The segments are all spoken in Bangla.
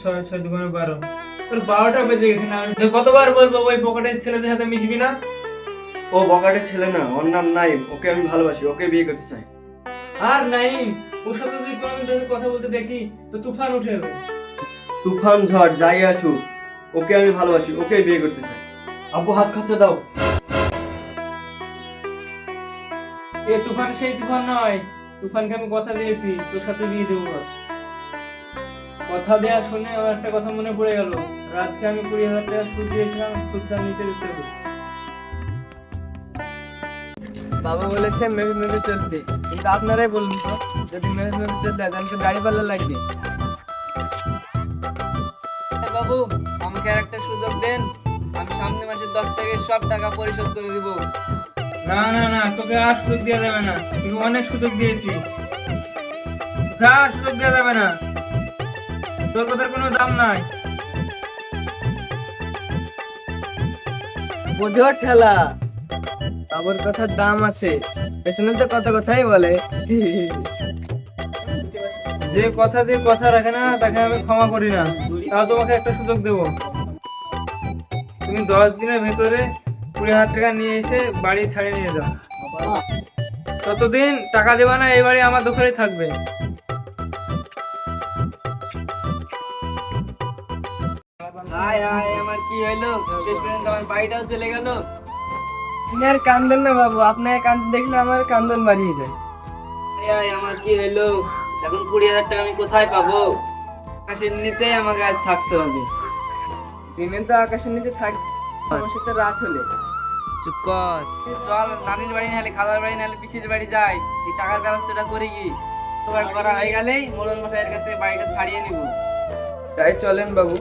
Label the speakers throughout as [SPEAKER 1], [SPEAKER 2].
[SPEAKER 1] ছয় ছয় দোকানে বারো। তোর বারোটা বেজে গেছে না? আমি কতবার বলব ওই পকেটের ছেলেদের সাথে মিশবি না?
[SPEAKER 2] ও বকাটের ছেলে না ওর নাম নাইম ওকে আমি ভালোবাসি ওকে বিয়ে করতে চাই।
[SPEAKER 1] আর নাই ওর সাথে যদি কোনোদিন কথা বলতে দেখি তো তুফান উঠে যাবে।
[SPEAKER 2] তুফান ঝড় যাই আসুক ওকে আমি ভালোবাসি ওকে বিয়ে করতে চাই। আব্বু হাত খরচা দাও।
[SPEAKER 1] এ তুফান সেই তুফান নয়। তুফানকে আমি কথা দিয়েছি তোর সাথে বিয়ে দেবো। কথা দেওয়া শুনে আমার একটা কথা মনে পড়ে গেল। আর আজকে আমি কুড়ি হাজার টাকা সুদ দিয়েছিলাম সুদটা নিতে দিতে হবে।
[SPEAKER 3] বাবা বলেছে মেঘে মেঘে চলতে কিন্তু আপনারাই বলুন তো যদি মেঘে মেঘে চলতে হয় তাহলে তো গাড়ি পাল্লা লাগবে। বাবু আমাকে আর একটা সুযোগ দেন। আমি সামনে মাসের দশ থেকে সব টাকা পরিশোধ করে দিব।
[SPEAKER 1] না না না তোকে আর সুযোগ দেওয়া যাবে না। তোকে অনেক সুযোগ দিয়েছি। আর সুযোগ দেওয়া যাবে না। তোর কথার কোনো দাম নাই।
[SPEAKER 3] বোঝো ঠেলা বাবুর কথার দাম আছে পেছনে তো কত কথাই বলে।
[SPEAKER 1] যে কথা দিয়ে কথা রাখে না তাকে আমি ক্ষমা করি না। তাও তোমাকে একটা সুযোগ দেব। তুমি দশ দিনের ভেতরে কুড়ি হাজার টাকা নিয়ে এসে বাড়ি ছাড়িয়ে নিয়ে যাও। ততদিন টাকা দেবা না এই বাড়ি আমার দোকানে থাকবে।
[SPEAKER 3] হাই হাই আমার কি হইল? শেষ পর্যন্ত আমার বাড়িটাও চলে গেল। আপনি আর কান্দন না বাবু আপনার কান্দ দেখলে আমার কান্দন বাড়িয়ে যায় হাই আমার কি হইল? এখন কুড়ি হাজার টাকা আমি কোথায় পাবো? আকাশের নিচেই আমাকে আজ থাকতে হবে। দিনে তো আকাশের নিচে থাক আমার সাথে রাত হলে। চুপ কর। চল নানির বাড়ি নাহলে খালার বাড়ি নাহলে পিসির বাড়ি যাই। এই টাকার ব্যবস্থাটা করে কি? তোমার করা হয়ে গেলেই মোড়ন মশাইয়ের কাছে বাড়িটা ছাড়িয়ে নিব। তাই চলেন বাবু।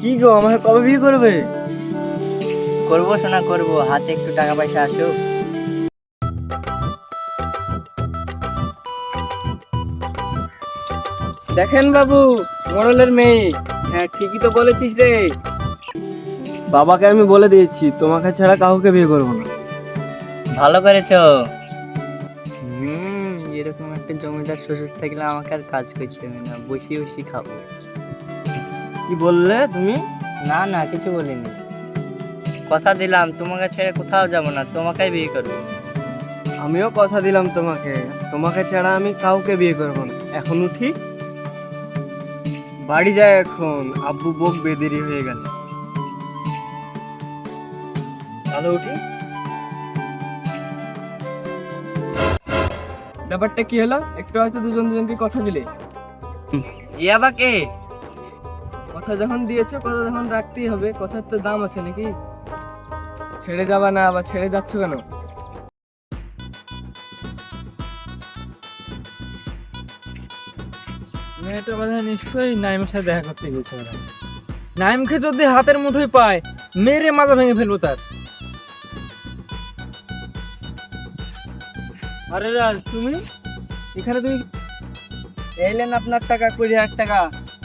[SPEAKER 2] কি গো আমাকে কবে বিয়ে করবে?
[SPEAKER 4] করব শোনা করব। হাতে একটু টাকা পয়সা আসুক।
[SPEAKER 3] দেখেন বাবু মোড়লের মেয়ে। হ্যাঁ ঠিকই তো বলেছিস রে।
[SPEAKER 2] বাবাকে আমি বলে দিয়েছি তোমাকে ছাড়া কাউকে বিয়ে করব না।
[SPEAKER 4] ভালো করেছ। হুম এরকম একটা জমিদার শ্বশুর থাকলে আমাকে আর কাজ করতে হবে না। বসে বসে খাব।
[SPEAKER 2] কি বললে তুমি?
[SPEAKER 4] না না কিছু বলিনি। কথা দিলাম তোমাকে ছেড়ে কোথাও যাব না তোমাকেই বিয়ে করব।
[SPEAKER 2] আমিও কথা দিলাম তোমাকে তোমাকে ছাড়া আমি কাউকে বিয়ে করব না। এখন উঠি বাড়ি যায় এখন আব্বু বোক বেদেরি হয়ে গেল। ভালো উঠি।
[SPEAKER 3] ব্যাপারটা কি হলো? একটু হয়তো দুজন দুজনকে কথা দিলে।
[SPEAKER 4] ইয়াবা কে?
[SPEAKER 3] কথা যখন দিয়েছ, কথা যখন রাখতেই হবে। কথার তো দাম আছে নাকি? ছেড়ে যাবা না বা ছেড়ে যাচ্ছ কেন?
[SPEAKER 1] মেয়েটা বোধ নিশ্চয়ই নাইমের সাথে দেখা করতে গেছে ওরা নাইমকে যদি হাতের মুঠোয় পায়, মেরে মাজা ভেঙে ফেলব তার। আরে রাজ, তুমি? এখানে তুমি
[SPEAKER 3] এলেন আপনার টাকা, কুড়ি হাজার টাকা।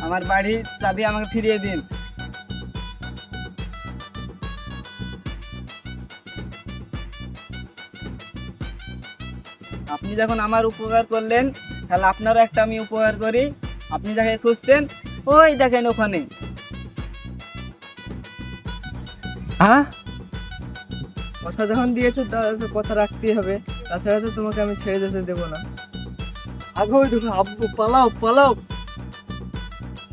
[SPEAKER 3] আমার বাড়ির চাবি আমাকে ফিরিয়ে দিন। আপনি যখন আমার উপকার করলেন, তাহলে আপনারও একটা আমি উপকার করি। আপনি যাকে খুঁজছেন, ওই দেখেন ওখানে।
[SPEAKER 1] হ্যাঁ?
[SPEAKER 3] কথা যখন দিয়েছ তাহলে কথা রাখতেই হবে। তাছাড়া তো তোমাকে আমি ছেড়ে যেতে দেবো না।
[SPEAKER 2] আগে পালাও পালাও।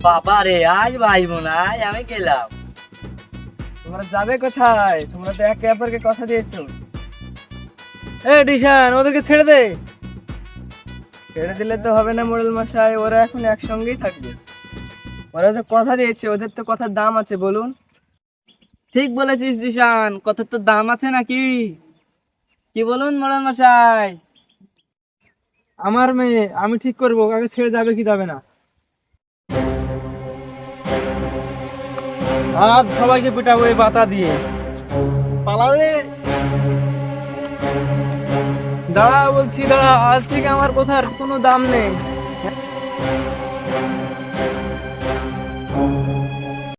[SPEAKER 4] বাবা রে আজ ভাই বোন আজ আমি গেলাম।
[SPEAKER 3] তোমরা যাবে কোথায়? তোমরা তো একে অপরকে কথা দিয়েছ।
[SPEAKER 1] এ, ডিশান, ওদেরকে ছেড়ে দে।
[SPEAKER 3] ছেড়ে দিলে তো হবে না মোড়ল মশাই, ওরা এখন একসঙ্গেই থাকবে। ওরা তো কথা দিয়েছে, ওদের তো কথার দাম আছে, বলুন। ঠিক বলেছিস দিশান কথার তো দাম আছে নাকি? কি বলুন, মোড়ল মশাই?
[SPEAKER 1] আমার মেয়ে, আমি ঠিক করব, আগে ছেড়ে যাবে কি যাবে না। আজ সবাইকে পিটাবো এই বাতা দিয়ে। পালাবে দাঁড়া বলছি, দাঁড়া, আজ থেকে আমার কথার কোনো দাম নেই।